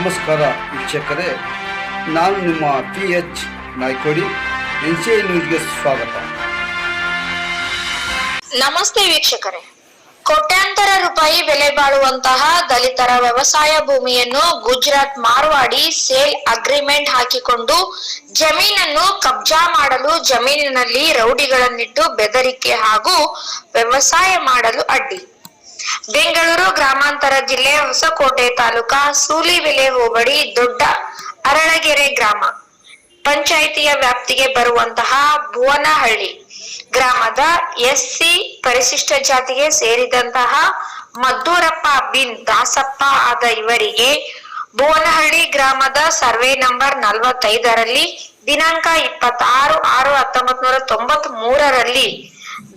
ನಮಸ್ಕಾರ ವೀಕ್ಷಕರೇ, ನಾನು ನಿಮ್ಮ P H Naikodi, N C I ನ್ಯೂಸ್ಗೆ ಸ್ವಾಗತ. ನಮಸ್ತೆ ವೀಕ್ಷಕರೇ. ಕೋಟ್ಯಾಂತರ ರೂಪಾಯಿ ಬೆಲೆ ಬಾಳುವಂತಹ ದಲಿತರ ವ್ಯವಸಾಯ ಭೂಮಿಯನ್ನು ಗುಜರಾತ್ ಮಾರ್ವಾಡಿ ಸೇಲ್ ಅಗ್ರಿಮೆಂಟ್ ಹಾಕಿಕೊಂಡು ಜಮೀನನ್ನು ಕಬ್ಜಾ ಮಾಡಲು ಜಮೀನಿನಲ್ಲಿ ರೌಡಿಗಳನ್ನಿಟ್ಟು ಬೆದರಿಕೆ ಹಾಗೂ ವ್ಯವಸಾಯ ಮಾಡಲು ಅಡ್ಡಿ. ಬೆಂಗಳೂರು ಗ್ರಾಮಾಂತರ ಜಿಲ್ಲೆ ಹೊಸಕೋಟೆ ತಾಲೂಕಾ ಸೂಲಿಬೆಲೆ ಹೋಬಳಿ ದೊಡ್ಡ ಅರಳಗೆರೆ ಗ್ರಾಮ. ಪಂಚಾಯಿತಿಯ ವ್ಯಾಪ್ತಿಗೆ ಬರುವಂತಹ ಭುವನಹಳ್ಳಿ ಗ್ರಾಮದ ಎಸ್ಸಿ ಪರಿಶಿಷ್ಟ ಜಾತಿಗೆ ಸೇರಿದಂತಹ ಮದ್ದೂರಪ್ಪ ಬಿನ್ ದಾಸಪ್ಪ ಆದ ಇವರಿಗೆ ಭುವನಹಳ್ಳಿ ಗ್ರಾಮದ ಸರ್ವೆ ನಂಬರ್ ನಲವತ್ತೈದರಲ್ಲಿ ದಿನಾಂಕ ಇಪ್ಪತ್ತಾರು ಆರು ಹತ್ತೊಂಬತ್ ನೂರ ತೊಂಬತ್ ಮೂರರಲ್ಲಿ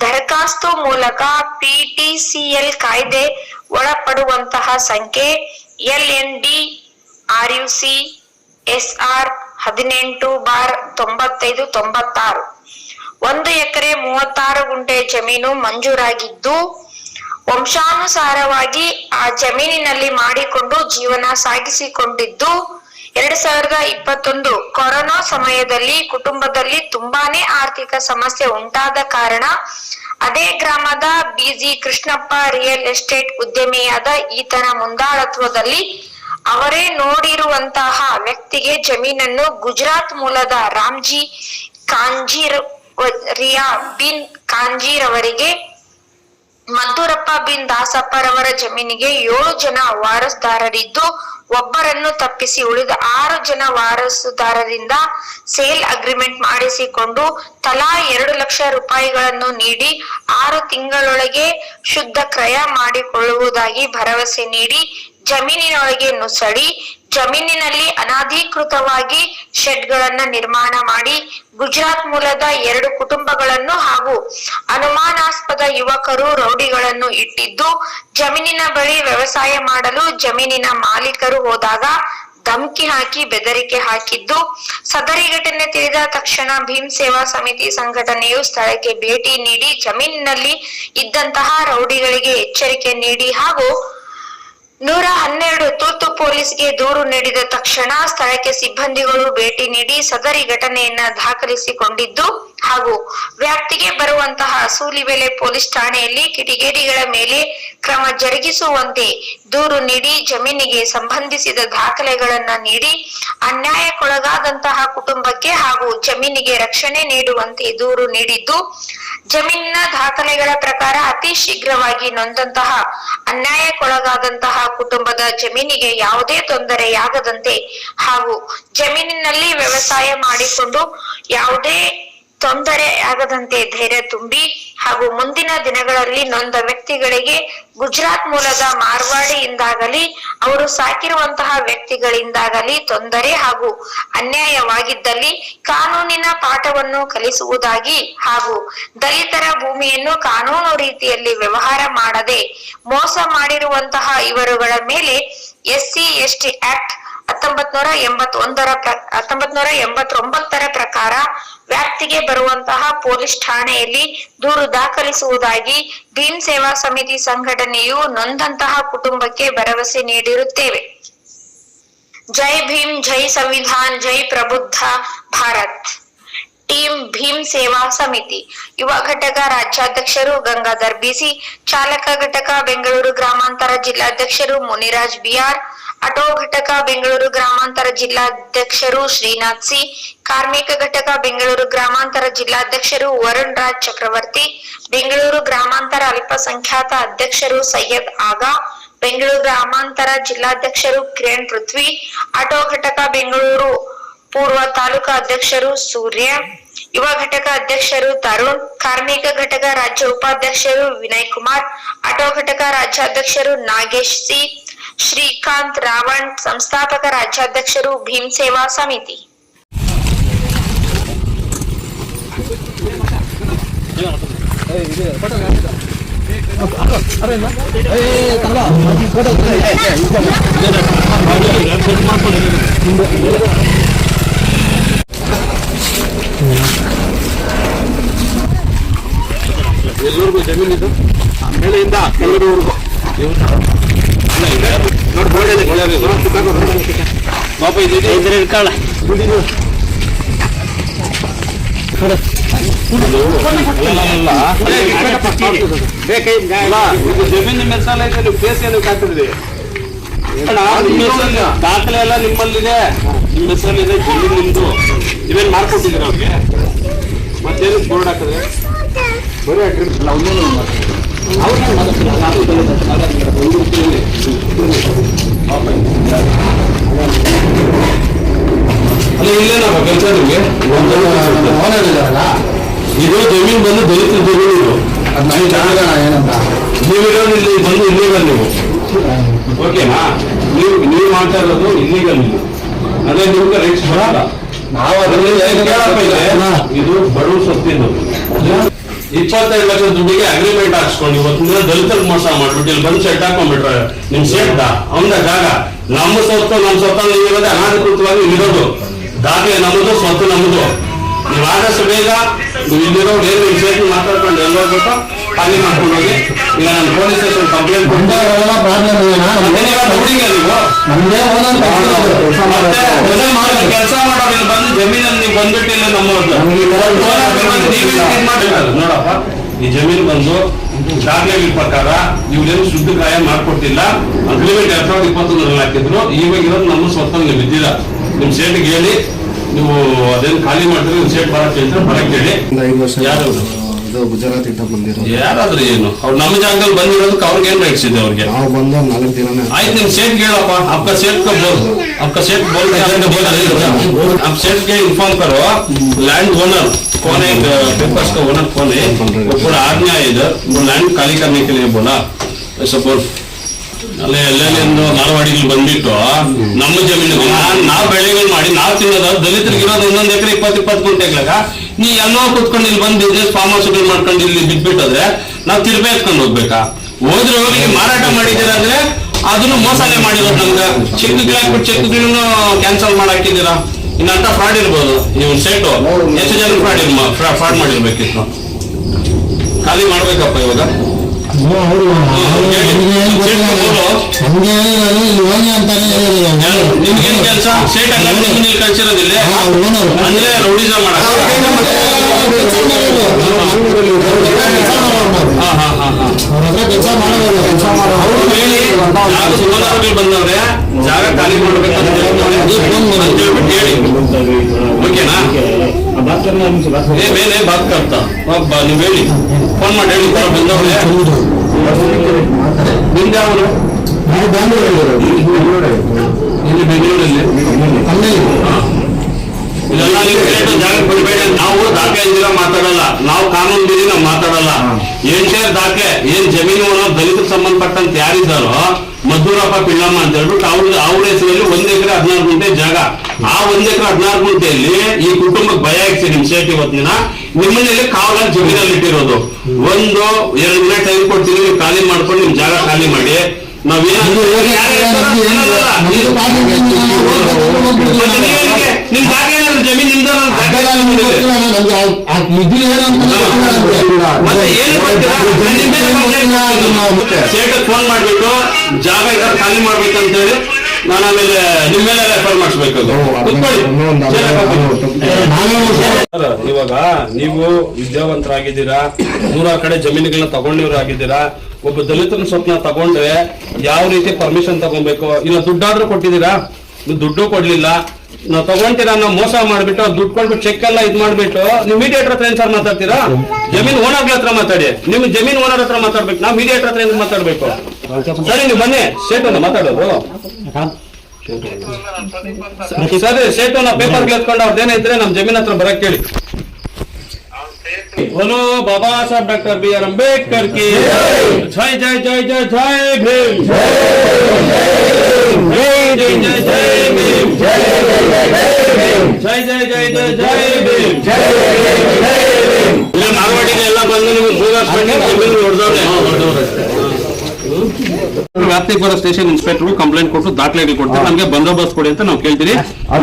ದರಖಾಸ್ತು ಮೂಲಕ ಪಿಟಿಸಿಎಲ್ ಕಾಯ್ದೆ ಒಳಪಡುವಂತಹ ಸಂಖ್ಯೆ L N D R U C S R ಹದಿನೆಂಟು ಬಾರ್ ತೊಂಬತ್ತೈದು ತೊಂಬತ್ತಾರು. ಒಂದು ಎಕರೆ ಮೂವತ್ತಾರು ಗುಂಟೆ ಜಮೀನು ಮಂಜೂರಾಗಿದ್ದು, ವಂಶಾನುಸಾರವಾಗಿ ಆ ಜಮೀನಿನಲ್ಲಿ ಮಾಡಿಕೊಂಡು ಜೀವನ ಸಾಗಿಸಿಕೊಂಡಿದ್ದು ಎರಡ್ ಸಾವಿರದ ಇಪ್ಪತ್ತೊಂದು ಕೊರೋನಾ ಸಮಯದಲ್ಲಿ ಕುಟುಂಬದಲ್ಲಿ ತುಂಬಾನೇ ಆರ್ಥಿಕ ಸಮಸ್ಯೆ ಉಂಟಾದ ಕಾರಣ ಅದೇ ಗ್ರಾಮದ B G Krishnappa real estate ಉದ್ಯಮಿಯಾದ ಈತನ ಮುಂದಾಳತ್ವದಲ್ಲಿ ಅವರೇ ನೋಡಿರುವಂತಹ ವ್ಯಕ್ತಿಗೆ ಜಮೀನನ್ನು ಗುಜರಾತ್ ಮೂಲದ ರಾಮ್ಜಿ ಕಾಂಜೀರ್ ರಿಯಾ ಬಿನ್ ಕಾಂಜೀರ್ ಅವರಿಗೆ, ಮದ್ದೂರಪ್ಪ ಬಿನ್ ದಾಸಪ್ಪರವರ ಜಮೀನಿಗೆ ಏಳು ಜನ ವಾರಸುದಾರರಿದ್ದು ಒಬ್ಬರನ್ನು ತಪ್ಪಿಸಿ ಉಳಿದ ಆರು ಜನ ವಾರಸುದಾರರಿಂದ ಸೇಲ್ ಅಗ್ರಿಮೆಂಟ್ ಮಾಡಿಸಿಕೊಂಡು ತಲಾ ಎರಡು ಲಕ್ಷ ರೂಪಾಯಿಗಳನ್ನು ನೀಡಿ ಆರು ತಿಂಗಳೊಳಗೆ ಶುದ್ಧ ಕ್ರಯ ಮಾಡಿಕೊಳ್ಳುವುದಾಗಿ ಭರವಸೆ ನೀಡಿ ಜಮೀನಿನೊಳಗೆ ನುಸಳಿ, ಜಮೀನಿನಲ್ಲಿ ಅನಧಿಕೃತವಾಗಿ ಶೆಡ್ಗಳನ್ನ ನಿರ್ಮಾಣ ಮಾಡಿ, ಗುಜರಾತ್ ಮೂಲದ ಎರಡು ಕುಟುಂಬಗಳನ್ನು ಹಾಗೂ ಅನುಮಾನಾಸ್ಪದ ಯುವಕರು ರೌಡಿಗಳನ್ನು ಇಟ್ಟಿದ್ದು, ಜಮೀನಿನ ಬಳಿ ವ್ಯವಸಾಯ ಮಾಡಲು ಜಮೀನಿನ ಮಾಲೀಕರು ಹೋದಾಗ ಧಮಕಿ ಹಾಕಿ ಬೆದರಿಕೆ ಹಾಕಿದ್ದು, ಸದರಿ ಘಟನೆ ತಿಳಿದ ತಕ್ಷಣ ಭೀಮ್ ಸೇವಾ ಸಮಿತಿ ಸಂಘಟನೆಯು ಸ್ಥಳಕ್ಕೆ ಭೇಟಿ ನೀಡಿ ಜಮೀನಿನಲ್ಲಿ ಇದ್ದಂತಹ ರೌಡಿಗಳಿಗೆ ಎಚ್ಚರಿಕೆ ನೀಡಿ ಹಾಗೂ ನೂರ ಹನ್ನೆರಡು ತುರ್ತು ಪೊಲೀಸ್ಗೆ ದೂರು ನೀಡಿದ ತಕ್ಷಣ ಸ್ಥಳಕ್ಕೆ ಸಿಬ್ಬಂದಿಗಳು ಭೇಟಿ ನೀಡಿ ಸದರಿ ಘಟನೆಯನ್ನ ದಾಖಲಿಸಿಕೊಂಡಿದ್ದು ಹಾಗೂ ವ್ಯಾಪ್ತಿಗೆ ಬರುವಂತಹ ಸೂಲಿಬೆಲೆ ಪೊಲೀಸ್ ಠಾಣೆಯಲ್ಲಿ ಕಿಡಿಗೇಡಿಗಳ ಮೇಲೆ ಕ್ರಮ ಜರುಗಿಸುವಂತೆ ದೂರು ನೀಡಿ, ಜಮೀನಿಗೆ ಸಂಬಂಧಿಸಿದ ದಾಖಲೆಗಳನ್ನ ನೀಡಿ, ಅನ್ಯಾಯಕ್ಕೊಳಗಾದಂತಹ ಕುಟುಂಬಕ್ಕೆ ಹಾಗೂ ಜಮೀನಿಗೆ ರಕ್ಷಣೆ ನೀಡುವಂತೆ ದೂರು ನೀಡಿದ್ದು, ಜಮೀನಿನ ದಾಖಲೆಗಳ ಪ್ರಕಾರ ಅತಿ ಶೀಘ್ರವಾಗಿ ನೊಂದಂತಹ ಅನ್ಯಾಯಕ್ಕೊಳಗಾದಂತಹ ಕುಟುಂಬದ ಜಮೀನಿಗೆ ಯಾವುದೇ ತೊಂದರೆಯಾಗದಂತೆ ಹಾಗೂ ಜಮೀನಿನಲ್ಲಿ ವ್ಯವಸಾಯ ಮಾಡಿಕೊಂಡು ಯಾವುದೇ ತೊಂದರೆ ಆಗದಂತೆ ಧೈರ್ಯ ತುಂಬಿ ಹಾಗೂ ಮುಂದಿನ ದಿನಗಳಲ್ಲಿ ನೊಂದ ವ್ಯಕ್ತಿಗಳಿಗೆ ಗುಜರಾತ್ ಮೂಲದ ಮಾರ್ವಾಡಿಯಿಂದಾಗಲಿ, ಅವರು ಸಾಕಿರುವಂತಹ ವ್ಯಕ್ತಿಗಳಿಂದಾಗಲಿ ತೊಂದರೆ ಹಾಗೂ ಅನ್ಯಾಯವಾಗಿದ್ದಲ್ಲಿ ಕಾನೂನಿನ ಪಾಠವನ್ನು ಕಲಿಸುವುದಾಗಿ ಹಾಗೂ ದಲಿತರ ಭೂಮಿಯನ್ನು ಕಾನೂನು ರೀತಿಯಲ್ಲಿ ವ್ಯವಹಾರ ಮಾಡದೆ ಮೋಸ ಮಾಡಿರುವಂತಹ ಇವರುಗಳ ಮೇಲೆ ಎಸ್ಸಿ, ಎಸ್ಟಿ ಆಕ್ಟ್ ಹತ್ತೊಂಬತ್ ನೂರ ಎಂಬತ್ತೊಂದರ ಹತ್ತೊಂಬತ್ ನೂರ ಎಂಬತ್ತೊಂಬತ್ತರ ಪ್ರಕಾರ ವ್ಯಾಪ್ತಿಗೆ ಬರುವಂತಹ ಪೊಲೀಸ್ ಠಾಣೆಯಲ್ಲಿ ದೂರು ದಾಖಲಿಸುವುದಾಗಿ ಭೀಮ್ ಸೇವಾ ಸಮಿತಿ ಸಂಘಟನೆಯು ನೊಂದಂತಹ ಕುಟುಂಬಕ್ಕೆ ಭರವಸೆ ನೀಡಿರುತ್ತೇವೆ. ಜೈ ಭೀಮ್, ಜೈ ಸಂವಿಧಾನ್, ಜೈ ಪ್ರಬುದ್ಧ ಭಾರತ್. ಟೀಮ್ ಭೀಮ್ ಸೇವಾ ಸಮಿತಿ. ಯುವ ಘಟಕ ರಾಜ್ಯಾಧ್ಯಕ್ಷರು ಗಂಗಾಧರ್ ಬಿಸಿ, ಚಾಲಕ ಘಟಕ ಬೆಂಗಳೂರು ಗ್ರಾಮಾಂತರ ಜಿಲ್ಲಾಧ್ಯಕ್ಷರು ಮುನಿರಾಜ್ ಬಿಆರ್ ಆಟೋ ಘಟಕ ಬೆಂಗಳೂರು ಗ್ರಾಮಾಂತರ ಜಿಲ್ಲಾಧ್ಯಕ್ಷರು ಶ್ರೀನಾಥ್ ಸಿ, ಕಾರ್ಮಿಕ ಘಟಕ ಬೆಂಗಳೂರು ಗ್ರಾಮಾಂತರ ಜಿಲ್ಲಾಧ್ಯಕ್ಷರು ವರುಣ್ ರಾಜ್ ಚಕ್ರವರ್ತಿ, ಬೆಂಗಳೂರು ಗ್ರಾಮಾಂತರ ಅಲ್ಪಸಂಖ್ಯಾತ ಅಧ್ಯಕ್ಷರು ಸೈಯದ್ ಆಗಾ, ಬೆಂಗಳೂರು ಗ್ರಾಮಾಂತರ ಜಿಲ್ಲಾಧ್ಯಕ್ಷರು ಕಿರಣ್ ಪೃಥ್ವಿ ಆಟೋ ಘಟಕ ಬೆಂಗಳೂರು ಪೂರ್ವ ತಾಲೂಕಾ ಅಧ್ಯಕ್ಷರು ಸೂರ್ಯ, ಯುವ ಘಟಕ ಅಧ್ಯಕ್ಷರು ತರುಣ್, ಕಾರ್ಮಿಕ ಘಟಕ ರಾಜ್ಯ ಉಪಾಧ್ಯಕ್ಷರು ವಿನಯ್ ಕುಮಾರ್ ಆಟೋ ಘಟಕ ರಾಜ್ಯಾಧ್ಯಕ್ಷರು ನಾಗೇಶ್ ಸಿ ಶ್ರೀಕಾಂತ್ ರಾವಣ್ ಸಂಸ್ಥಾಪಕ ರಾಜ್ಯಾಧ್ಯಕ್ಷರು ಭೀಮ್ ಸೇವಾ ಸಮಿತಿ. ಎಲ್ಲಿವರೆಗೂ ಜಮೀನಿದು. ಮೇಲೆಯಿಂದ ಕೆಳಗಡೆವರೆಗೂ ನೋಡಿ ಇದೆ ಮೆಸಾಲ ಇದೆ ನೀವು ಏನಕ್ಕೆ ದಾಖಲೆ ಎಲ್ಲ ನಿಮ್ಮಲ್ಲಿದೆ ನಿಮ್ಮ ಹೆಸರಲ್ಲಿದೆ ಜಮೀನು ನಿಮ್ದು ಇವೇನ್ ಮಾಡ್ಕೊಟ್ಟಿದ್ದೀರ ಅವ್ರಿಗೆ ಮತ್ತೇನು ಬೋರ್ಡ್ ಹಾಕಿದ್ರೆ ಬರೀ ಅವನ್ನೇನು ಅಲ್ಲ ಇಲ್ಲೇನಪ್ಪ ಕೆಲಸ ನಿಮ್ಗೆ ಇದು ಜಮೀನು ಬಂದು ದಲಿತ ಜಮೀನು ಇದು. ನೀವಿರೋದು ಇಲ್ಲಿ ಬಂದು ಇಲ್ಲಿಗಲ್ ನೀವು. ಓಕೆನಾ ನೀವು ನೀವು ಮಾಡ್ತಾ ಇರೋದು ಇಲ್ಲಿಗಲ್ ನೀವು ಅದೇ ನಿಮ್ಗೆ ರೈಟ್ಸ್ ಬರಲ್ಲ ನಾವು ಅದರಲ್ಲಿ ಇದು ಬಡವ್ರ ಸೊತ್ತಿದ್ದು. ಇಪ್ಪತ್ತೈದು ಲಕ್ಷ ದುಡ್ಡಿಗೆ ಅಗ್ರಿಮೆಂಟ್ ಹಾಕ್ಸ್ಕೊಂಡು ಇವತ್ತಿನ ದಲಿತರಿಗೆ ಮೋಸ ಮಾಡ್ಬಿಟ್ಟು ಇಲ್ಲಿ ಬಂದು ಸೆಟ್ ಹಾಕೊಂಡ್ಬಿಟ್ರೆ ನಿಮ್ ಸೇಟ್ ಅವನ ಜಾಗ. ನಮ್ಮ ಸ್ವತ್ತು ನಮ್ಮ ಸ್ವತ್ತ ನೀವಿರೋದೇ ಅನಾಧಿಕೃತವಾಗಿ ಇರೋದು ದಾಖಲೆ ನಮ್ಮದು ಸ್ವತ್ತು ನಮ್ಮದು. ನೀವು ಆದಷ್ಟು ಬೇಗ ನೀವು ಇಲ್ಲಿರೋ ಬೇರೆ ನಿಮ್ ಸೇಟ್ ಮಾತಾಡ್ಕೊಂಡು ಎಲ್ಲೋಗ್ಬೇಕು ಖಾಲಿ ಮಾಡ್ಕೊಂಡು ಹೋಗಿ. ಈಗ ನಾನು ಪೊಲೀಸ್ ಸ್ಟೇಷನ್ ಕಂಪ್ಲೇಂಟ್ ಕೊಟ್ಟು ಕೆಲಸ ಮಾಡೋದು ಬಂದು ಜಮೀನಲ್ಲಿ ನೀವು ಬಂದ್ಬಿಟ್ಟಿಲ್ಲ ನಮ್ಮವ್ರದ್ದು ನೋಡಪ್ಪ ಈ ಜಮೀನು ಬಂದು ದಾಖಲೆಗಳ ಪ್ರಕಾರ ಇವ್ರೇನು ಶುದ್ಧ ಕಾಯ ಮಾಡ್ಕೊಟ್ಟಿಲ್ಲ ಅಗ್ರಿಮೆಂಟ್ ಎರಡ್ ಸಾವಿರದ ಇಪ್ಪತ್ತೊಂದರಲ್ಲಿ ಹಾಕಿದ್ರು ಇವಾಗ ಇರೋದು ನಮ್ಮ ಸ್ವತ್ತಲ್ಲಿ ಬಿದ್ದಿಲ್ಲ ನಿಮ್ ಸೇಟ್ಗೆ ಹೇಳಿ ನೀವು ಅದೇನು ಖಾಲಿ ಮಾಡಿದ್ರೆ ನಿಮ್ ಸೇಟ್ ಬರಕ್ಕೆ ಅಂತ ಬರಕ್ಕೆ ಹೇಳಿ ಯಾರು? ಇದು ಗುಜರಾತ್ ಇಂದ ಬಂದಿರೋ ಯಾರಾದ್ರೂ ಏನು ಅವ್ರು ನಮ್ಮ ಜಾಗದಲ್ಲಿ ಬಂದಿರೋದಕ್ಕೆ ಅವ್ರಿಗೆ ಏನ್ ರೈಟ್ಸ್ ಇದೆ ಅವ್ರಿಗೆ ನಾವು ಬಂದು ನಾಲ್ಕು ದಿನನೇ ಆಯ್ತು ನಿಮ್ ಸೇಟ್ ಹೇಳಪ್ಪ आपका सेठ को बोल आपका सेठ बोल के आपने बोला नहीं आप सेठ के इन्फॉर्म करो लैंड ओनर कौन है पेपर्स का ओनर कौन है वो पूरा आज्ञा है इधर वो लैंड खाली करने के लिए बोला ऐसा बोल ಅಲ್ಲೇ ಎಲ್ಲೆಲ್ಲಿಂದು ಮಾರವಾಡಿಗಳು ಬಂದ್ಬಿಟ್ಟು ನಮ್ಮ ಜಮೀನಿಗೆ ನಾವ್ ಬೆಳೆಗಳು ಮಾಡಿ ನಾವ್ ತಿನ್ನೋದು ದಲಿತರಿಗೆ ಇರೋದು ಒಂದೊಂದ್ ಎಕರೆ ಇಪ್ಪತ್ತು ಇಪ್ಪತ್ತು ಗುಂಟೆಗ್ಲಾಗ ನೀ ಎಲ್ಲೋ ಕುತ್ಕೊಂಡು ಇಲ್ಲಿ ಬಂದು ಬಿಸ್ನೆಸ್ ಫಾರ್ಮ್ ಹೌಸ್ಗಳು ಮಾಡ್ಕೊಂಡು ಇಲ್ಲಿ ಬಿದ್ಬಿಟ್ಟದ್ರೆ ನಾವ್ ತಿರ್ಬೆ ಎತ್ಕೊಂಡು ಹೋಗ್ಬೇಕಾ? ಹೋದ್ರೆ ಹೋಗಿ ಮಾರಾಟ ಮಾಡಿದೀರ ಅಂದ್ರೆ ಅದನ್ನು ಮೋಸನೆ ಮಾಡಿರೋದು ನಮ್ಗೆ. ಚೆಕ್ ಹಾಕ್ಬಿಟ್ಟು ಚೆಕ್ಗಳನ್ನು ಕ್ಯಾನ್ಸಲ್ ಮಾಡಾಕಿದ್ದೀರಾ? ಇನ್ನಂತ ಫ್ರಾಡ್ ಇರ್ಬೋದು. ನೀವು ಸೆಟ್ ಎಷ್ಟು ಜನ ಫ್ರಾಡ್ ಇರ್ ಫ್ರಾಡ್ ಮಾಡಿರ್ಬೇಕಿತ್ತು. ಖಾಲಿ ಮಾಡ್ಬೇಕಪ್ಪ ಇವಾಗ. ನಿಮ್ಗೇನ್ ಕೆಲಸ ಸೇಟ್ ಹಂಗ ನಿಮ್ಮನ್ನ ಕಳ್ಸಿರೋದಿಲ್ಲ ಅಂದ್ರೆ ಹಾ ಹಾ ಹಾ ಹಾ ಅವ್ರು ಹೇಳಿ ಸುಮಾರು ಬಂದವ್ರೆ ಜಾಗ ಖಾಲಿ ಮಾಡ್ಬೇಕು ಹೇಳಿ. ಬಾತ್ ಕರ್ತ. ಒಬ್ಬ ನೀವು ಹೇಳಿ. ಫೋನ್ ಮಾಡಿ ಹೇಳಿ ಬಂದವ್ರೆ. ನಿಮ್ದು ಬೆಂಗಳೂರಲ್ಲಿ? ಇಲ್ಲಿ ಬೆಂಗಳೂರಲ್ಲಿ. ಇದೆಲ್ಲ ನೀವು ನಾವು ದಾಖಲೆ ಇದ್ದೀರ ಮಾತಾಡಲ್ಲ. ನಾವು ಕಾನೂನು ಮೀರಿ ನಾವು ಮಾತಾಡಲ್ಲ ಎಂಟೇ ದಾಖಲೆ ಏನ್ ಜಮೀನು ದಲಿತರಿಗೆ ಸಂಬಂಧಪಟ್ಟಂತ ಯಾರಿದ್ದಾರೋ ಮದ್ದೂರಪ್ಪ ಪಿಳ್ಳಮ್ಮ ಅಂತ ಹೇಳ್ಬಿಟ್ಟು ಅವ್ರ ಅವ್ರ ಹೆಸರಲ್ಲಿ ಒಂದ್ ಎಕರೆ ಹದಿನಾರು ಗುಂಟೆ ಜಾಗ. ಆ ಒಂದ್ ಎಕರೆ ಹದಿನಾರು ಗುಂಟೆಯಲ್ಲಿ ಈ ಕುಟುಂಬಕ್ಕೆ ಭಯ ಆಗ್ತದೆ ನಿಮ್ ಸೇಟ್ ಇವತ್ತಿನ ನಿಮ್ಮನೇಲಿ ಕಾವಲ ಜಮೀನಲ್ಲಿ ಇಟ್ಟಿರೋದು. ಒಂದು ಎರಡು ದಿನ ಟೈಮ್ ಕೊಡ್ತೀವಿ ನೀವು ಖಾಲಿ ಮಾಡ್ಕೊಂಡು ನಿಮ್ ಜಾಗ ಖಾಲಿ ಮಾಡಿ. ನಾವೇನಾದ್ರೂ? ನಿಮ್ ಜಾಗ ಏನಾದ್ರು ಜಮೀನ್ ನಿಮ್ದು ಅನ್ನೋದು ದಾಖಲೆ ಮತ್ತೆ ಏನು ಮಾಡ್ತೀರಾ? ನಿಮ್ಮ ಮೇಲೆ complaint ಮಾಡ್ತೀನಿ. ಸೇಟಕ್ಕೆ ಫೋನ್ ಮಾಡ್ಬಿಟ್ಟು ಜಾಗ ಇದ್ದಾರೆ ಖಾಲಿ ಮಾಡ್ಬೇಕು ಅಂತ ಹೇಳಿ ನಾನು ಆಮೇಲೆ ನಿಮ್ಮ ಮೇಲೆ ರೆಫರ್ ಮಾಡಿಸ್ಬೇಕು ಇವಾಗ ನೀವು ವಿದ್ಯಾವಂತರಾಗಿದ್ದೀರಾ ನೂರ ಕಡೆ ಜಮೀನುಗಳನ್ನ ತಗೊಂಡಿವ್ರು ಆಗಿದ್ದೀರಾ ಒಬ್ಬ ದಲಿತನ ಸ್ವಪ್ನ ತಗೊಂಡ್ರೆ ಯಾವ ರೀತಿ ಪರ್ಮಿಷನ್ ತಗೊಬೇಕು? ಇಲ್ಲ ದುಡ್ಡಾದ್ರೂ ಕೊಟ್ಟಿದ್ದೀರಾ? ನೀವು ದುಡ್ಡು ಕೊಡ್ಲಿಲ್ಲ. ನಾವು ತಗೊಂತೀರಾ ನಾವು ಮೋಸ ಮಾಡ್ಬಿಟ್ಟು ದುಡ್ಡು ಕೊಟ್ಬಿಟ್ಟು ಚೆಕ್ ಎಲ್ಲ ಇದ್ ಮಾಡ್ಬಿಟ್ಟು ನೀವು ಮೀಡಿಯೇಟರ್ ಹತ್ರ ಏನ್ ಸರ್ ಮಾತಾಡ್ತೀರಾ ಜಮೀನ್ ಓನರ್ ಹತ್ರ ಮಾತಾಡಿ ನಿಮ್ ಜಮೀನ್ ಓನರ್ ಹತ್ರ ಮಾತಾಡ್ಬೇಕು ನಾವು ಮೀಡಿಯೇಟರ್ ಹತ್ರ ಏನ್ ಮಾತಾಡ್ಬೇಕು ಸರಿ ನೀವು ಬನ್ನಿ ಸೇಟ್ ಅನ್ನ ಮಾತಾಡೋದು ಸರಿ ಸೇಟು ನಾ ಪೇಪರ್ ಎತ್ಕೊಂಡು ಅವ್ರದ್ದೇನಿದ್ರೆ ನಮ್ ಜಮೀನ್ ಹತ್ರ ಬರಕ್ ಕೇಳಿ बोलो बाबा साहब डॉक्टर बी आर अम्बेडकर की जय जय जय जय जय भीम जय जय जय जय भीम जय जय जय जय जय भीम ಇಲ್ಲ ಮಾರವಾಡಿಗೆ ಎಲ್ಲ ಬಂದು ನಿಮ್ಗೆ ಭೂಗಾಸ್ಬಿಟ್ಟು ಹೊಡೆದವ್ರೆ ವ್ಯಾಪ್ತಿಗೆ ಬರೋ ಸ್ಟೇಷನ್ ಇನ್ಸ್ಪೆಕ್ಟರ್ ಕಂಪ್ಲೇಂಟ್ ಕೊಟ್ಟು ದಾಖಲೆಗಳು ಕೊಡ್ತಾರೆ ನಮಗೆ ಬಂದೋಬಸ್ತ್ ಕೊಡಿ ಅಂತ ನಾವು ಕೇಳ್ತೀರಿ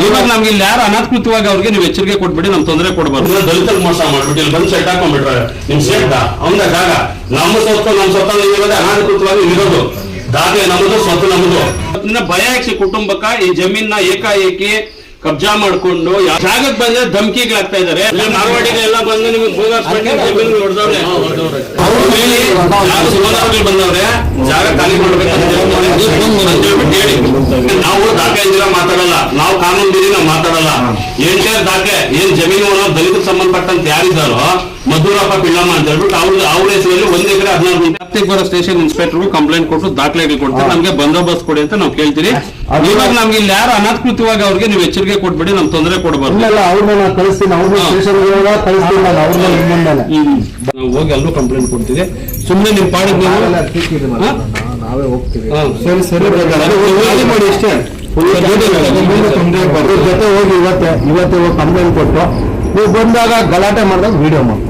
ಇವಾಗ ನಮ್ಗೆ ಇಲ್ಲಿ ಯಾರು ಅನಧಿಕೃತವಾಗಿ ಅವ್ರಿಗೆ ನೀವು ಎಚ್ಚರಿಕೆ ಕೊಟ್ಬಿಡಿ ನಮ್ ತೊಂದರೆ ಕೊಡಬಾರ್ದು ದಲಿತರ ಮೋಸ ಮಾಡ್ಬಿಟ್ಟು ಇಲ್ಲಿ ಬಂದು ಸೆಟ್ ಹಾಕೊಂಡ್ಬಿಟ್ರೆ ನಿಮ್ ಸೇಟ್ ಅವನ ಜಾಗ ನಮ್ಮ ಸ್ವತ್ತು ನಮ್ಮ ಸ್ವತ್ತ ಇರೋದೇ ಅನಧಿಕೃತವಾಗಿ ಇರೋದು ದಾಖಲೆ ನಮ್ಮದು ಸ್ವತ್ತು ನಮ್ಮದು ಅದನ್ನ ಭಯ ಹಾಕ್ಸಿ ಕುಟುಂಬಕ್ಕ ಈ ಜಮೀನ ಏಕಾಏಕಿ ಕಬ್ಜಾ ಮಾಡ್ಕೊಂಡು ಜಾಗಕ್ಕೆ ಬಂದ್ರೆ ಧಮಕಿಗಳಾಗ್ತಾ ಇದಾರೆ. ಇಲ್ಲ ಮಾರವಾಡಿಗೆ ಎಲ್ಲ ಬಂದು ನಿಮಗೆ ಬೋಗಸ್ ಜಮೀನು ಹೊಡೆದವ್ರೆ. ಸುಮಾರು ಬಂದವ್ರೆ. ಜಾಗ ಖಾಲಿ ಮಾಡ್ಬೇಕಂತ ನಾವು ದಾಖಲೆ ಇದ್ರೆ ಮಾತಾಡಲ್ಲ. ನಾವು ಕಾನೂನು ಬೀದಿ ನಾವು ಮಾತಾಡಲ್ಲ ಎಂಟೇರ್ ದಾಖಲೆ ಏನ್ ಜಮೀನು ದಲಿತ ಸಂಬಂಧಪಟ್ಟಂತ ಯಾರಿದ್ದಾರೋ ಮಧುರಪ್ಪ ಪಿಳ್ಳಮ್ಮ ಅಂತ ಹೇಳ್ಬಿಟ್ಟು ಅವ್ರ ಅವ್ರ ಹೆಸರಲ್ಲಿ ಒಂದ್ ಎಕರೆ ಹದಿನಾರು ಗುಂಟೆ ಬರೋ ಸ್ಟೇಷನ್ ಇನ್ಸ್ಪೆಕ್ಟರ್ ಕಂಪ್ಲೇಂಟ್ ಕೊಟ್ಟು ದಾಖಲೆಗಳು ಕೊಡ್ತಾರೆ ನಮ್ಗೆ ಬಂದೋಬಸ್ತ್ ಕೊಡಿ ಅಂತ ನಾವು ಕೇಳ್ತೀರಿ. ಇವಾಗ ನಮ್ಗೆ ಇಲ್ಲಿ ಯಾರು ಅನಧಿಕೃತವಾಗಿ ಅವ್ರಿಗೆ ನೀವು ಎಚ್ಚರಿಕೆ ಕೊಟ್ಬಿಡಿ ನಮ್ ತೊಂದರೆ ಕೊಡಬಾರ್ದು. ನಾವು ಹೋಗಿ ಅಲ್ಲೂ ಕಂಪ್ಲೇಂಟ್ ಕೊಡ್ತೀವಿ. ಸುಮ್ಮನೆ ನಿಮ್ ಪಾಡಿ ನೀವು ಹೋಗ್ತೀವಿ. ಸರಿ ಸರಿ ಮಾಡಿ ಇಷ್ಟೇ. ಜೊತೆ ಹೋಗಿ ಇವತ್ತೇ ಇವತ್ತೇ ಹೋಗಿ ಕಂಪ್ಲೇಂಟ್ ಕೊಟ್ಟು ನೀವು ಬಂದಾಗ ಗಲಾಟೆ ಮಾಡಿದಾಗ ವಿಡಿಯೋ ಮಾಡ್ಕೊಂಡು